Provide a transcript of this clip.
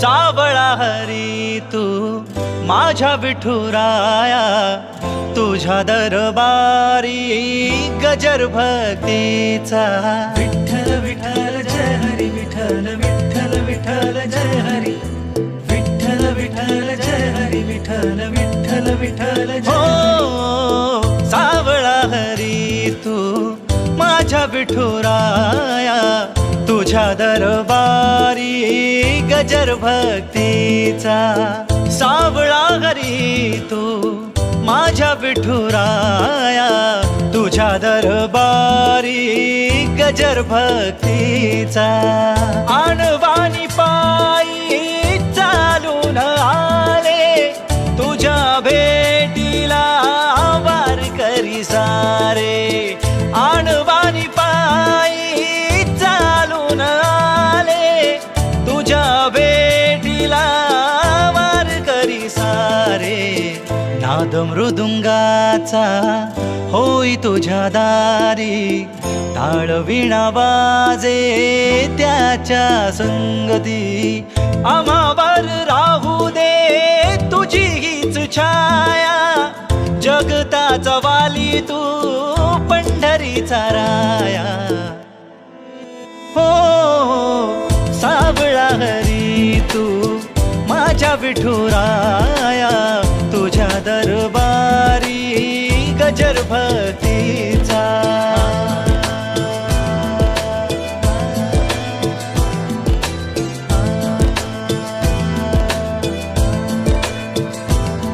सावळा हरी तू माझ्या विठुराया तुझ्या दरबारी गजर भक्तीचा. विठ्ठल विठ्ठल जय हरी विठ्ठल विठ्ठल विठ्ठल जय हरी. विठ्ठल विठ्ठल जय हरी विठ्ठल विठ्ठल विठ्ठल हो जय सावळा हरी तू माझ्या विठुराया तुझ्या दरबारी गजर भक्तीचा सावळा हरी तू माझ्या विठुराया तुझ्या दरबारी गजर भक्तीचा. आणवानी नाद मृदुंगाचा होई तुझ्या दारी ताळ विणा वाजे त्याच्या संगती. आम्हावर राहू दे तुझी हीच छाया जगताचा वाली तू पंढरीचा राया. हो सावळा हरी तू माझ्या विठुरा तुझ्या दरबारी गजर भक्ती